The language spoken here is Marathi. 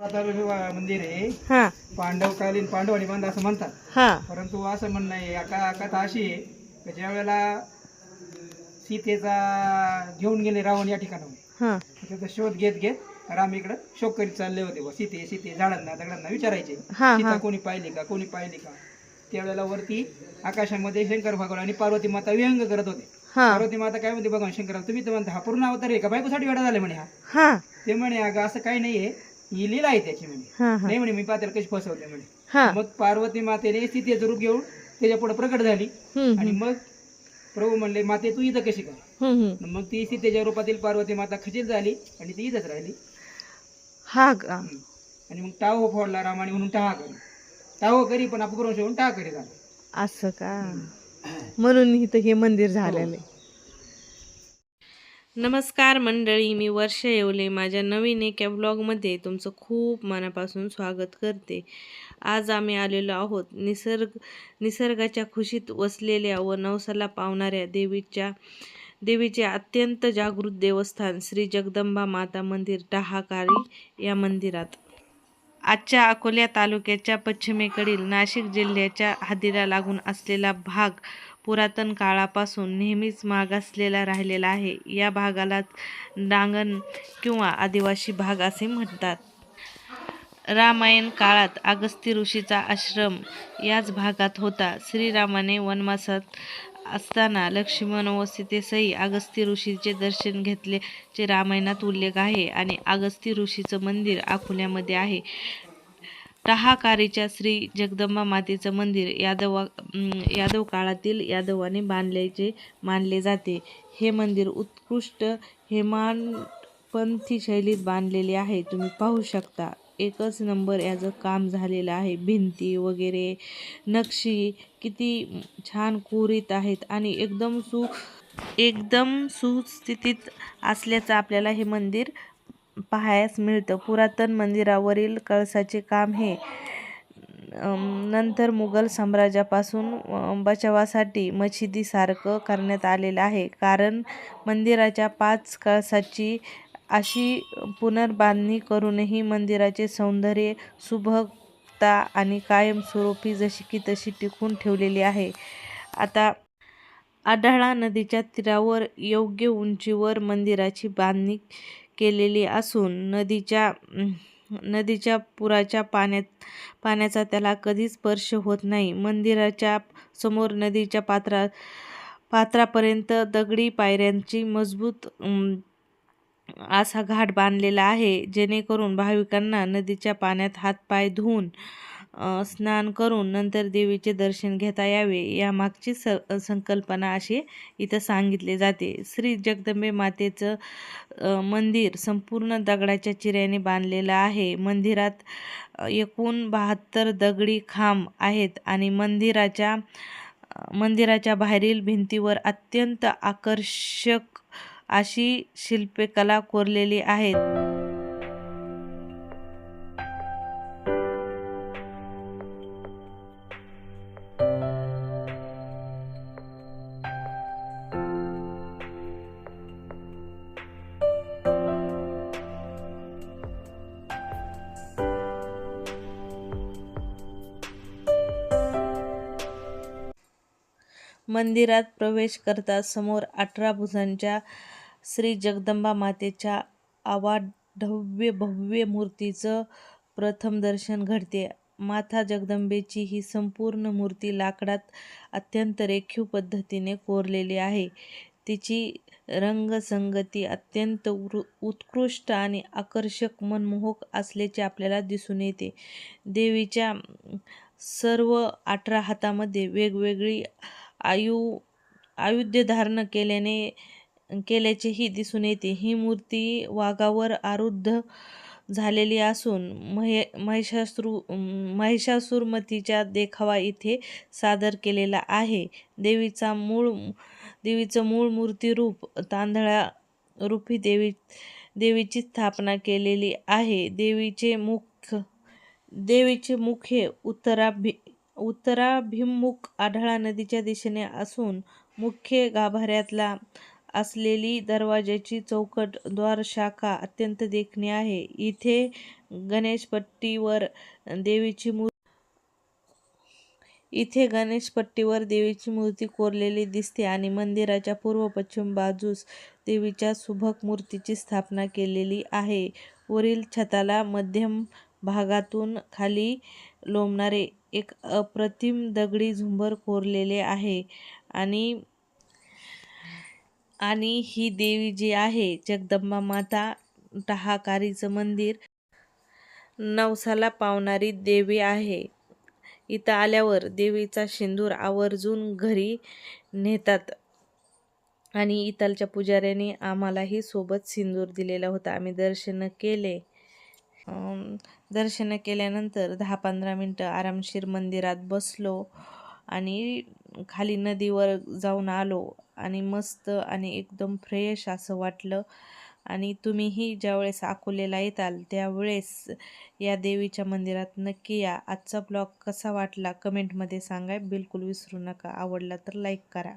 मंदिर आहे. हा. पांडवकालीन पांडवाणी बांध असं म्हणतात. परंतु असं म्हणणं आहे का कथा अशी आहे की ज्या वेळेला सीतेचा घेऊन गेले रावण या ठिकाणाहून हा. त्याचा शोध घेत घेत राम इकडं शोक करीत चालले होते. सीते सीते झाडांना दगडांना विचारायचे सीता कोणी पाहिली का कोणी पाहिली का? त्यावेळेला वरती आकाशामध्ये शंकर भगवान आणि पार्वती माता व्यंग करत होते. पार्वती माता काय म्हणते भगवान शंकराला तुम्ही तर म्हणता हा पूर्ण अवतार आहे का? बायकोसाठी वेळा झाले म्हणे हा. ते म्हणे अगं असं काही नाहीये. ही लीला आहे त्याची म्हणे. हा हा. नाही म्हणे मी पात्र कशी फसवते म्हणे. हा. मग पार्वती मातेने सीतेचं रूप घेऊन त्याच्या पुढे प्रकट झाली. हम्म, आणि हम्म, मग प्रभू म्हणले माते तू इथं कशी काय हम्म, हम्म. मग ती सीतेच्या रूपातील पार्वती माता खचित झाली आणि ती इथंच राहिली. हा का? हम्म. आणि मग टाहो फोडला रामाने म्हणून टहा करी. टाहो करी पण अपभ्रंश होऊन टहा करी झाला. असं का? म्हणून इथं हे मंदिर झालेलं आहे. नमस्कार मंडळी मी वर्ष येवले. माझ्या नवीन एका ब्लॉगमध्ये तुमचं खूप मनापासून स्वागत करते. आज आम्ही आलेलो आहोत निसर्ग निसर्गाच्या खुशीत वसलेल्या व नवसाला पावणाऱ्या देवीच्या देवीचे अत्यंत जागृत देवस्थान श्री जगदंबा माता मंदिर डहाकारी या मंदिरात. आजच्या अकोल्या तालुक्याच्या पश्चिमेकडील नाशिक जिल्ह्याच्या हद्दीला लागून असलेला भाग पुरातन काळापासून नेहमीच मागासलेला राहिलेला आहे. या भागाला डांगण किंवा आदिवासी भाग असे म्हणतात. रामायण काळात अगस्ती ऋषीचा आश्रम याच भागात होता. श्रीरामाने वनवासात असताना लक्ष्मण व सीतेसही अगस्ती ऋषीचे दर्शन घेतल्याचे रामायणात उल्लेख आहे आणि अगस्ती ऋषीचं मंदिर अकोल्यामध्ये आहे. टहाकारीच्या श्री जगदंबा मातेचं मंदिर यादव यादव काळातील यादवाने बांधल्याचे मानले जाते. हे मंदिर उत्कृष्ट हेमानपंथी शैलीत बांधलेले आहे. तुम्ही पाहू शकता. एकच नंबर याचं काम झालेलं आहे. भिंती वगैरे नक्षी किती छान कोरीत आहेत आणि एकदम सु एकदम सुस्थितीत असल्याचं आपल्याला हे मंदिर पाहायस मिळतं. पुरातन मंदिरावरील कळसाचे काम हे नंतर मुघल साम्राज्यापासून बचावासाठी मशिदीसारखं करण्यात आलेलं आहे. कारण मंदिराच्या पाच कळसाची अशी पुनर्बांधणी करूनही मंदिराचे सौंदर्य सुबकता आणि कायमस्वरूपी जशी की तशी टिकून ठेवलेली आहे. आता आढाळा नदीच्या तीरावर योग्य उंचीवर मंदिराची बांधणी केलेली असून नदीच्या नदीच्या पुराच्या पाण्यात पाण्याचा त्याला कधीच स्पर्श होत नाही. मंदिराच्या समोर नदीच्या पात्रा पात्रापर्यंत दगडी पायऱ्यांची मजबूत असा घाट बांधलेला आहे जेणेकरून भाविकांना नदीच्या पाण्यात हातपाय धुवून स्नान करून नंतर देवीचे दर्शन घेता यावे. यामागची स संकल्पना अशी इथं सांगितले जाते. श्री जगदंबे मातेचं मंदिर संपूर्ण दगडाच्या चिऱ्याने बांधलेलं आहे. मंदिरात एकूण बहात्तर दगडी खांब आहेत आणि मंदिराच्या मंदिराच्या बाहेरील भिंतीवर अत्यंत आकर्षक अशी शिल्पकला कोरलेली आहेत. मंदिरात प्रवेश करता समोर अठरा भुजांच्या श्री जगदंबा मातेच्या अवाढव्य भव्य मूर्तीचं प्रथम दर्शन घडते. माता जगदंबेची ही संपूर्ण मूर्ती लाकडात अत्यंत रेखीव पद्धतीने कोरलेली आहे. तिची रंगसंगती अत्यंत उर उत्कृष्ट आणि आकर्षक मनमोहक असल्याचे आपल्याला दिसून येते. देवीच्या सर्व अठरा हातामध्ये वेगवेगळी आयु आयुध्य धारण केल्याने केल्याचेही दिसून येते. ही मूर्ती वाघावर आरुद्ध झालेली असून महे महिषासुर महिषासुरमतीच्या देखावा इथे सादर केलेला आहे. देवीचा मूळ देवीचं मूळ मूर्तिरूप तांदळा रूपी देवी देवीची स्थापना केलेली आहे. देवीचे मुख देवीचे मुख हे उत्तराभि उत्तराभिमुख आढळा नदीच्या दिशेने असून मुख्य गाभाऱ्यातला असलेली दरवाजाची चौकट द्वारशाखा अत्यंत देखणी आहे. इथे गणेशपट्टीवर देवीची मूर्ती इथे गणेशपट्टीवर देवीची मूर्ती कोरलेली दिसते आणि मंदिराच्या पूर्व पश्चिम बाजूस देवीच्या सुबक मूर्तीची स्थापना केलेली आहे. वरील छताला मध्यम भागातून खाली लोंबणारे एक अप्रतिम दगडी झुंबर कोरलेले आहे आणि आणि ही देवी जी आहे जगदंबा माता टहाकारीचं मंदिर नवसाला पावणारी देवी आहे. इथं आल्यावर देवीचा शेंदूर आवर्जून घरी नेतात आणि इथलच्या पुजाऱ्याने आम्हालाही सोबत सिंदूर दिलेला होता. आम्ही दर्शन केले. दर्शन केल्यानंतर दहा पंधरा मिनटं आरामशीर मंदिरात बसलो आणि खाली नदीवर जाऊन आलो. आणि मस्त आणि एकदम फ्रेश असं वाटलं. आणि तुम्हीही ज्यावेळेस अकोलेला येताल त्यावेळेस या देवीच्या मंदिरात नक्की या. आजचा ब्लॉग कसा वाटला? कमेंटमध्ये सांगा बिलकुल विसरू नका. आवडला तर लाईक करा.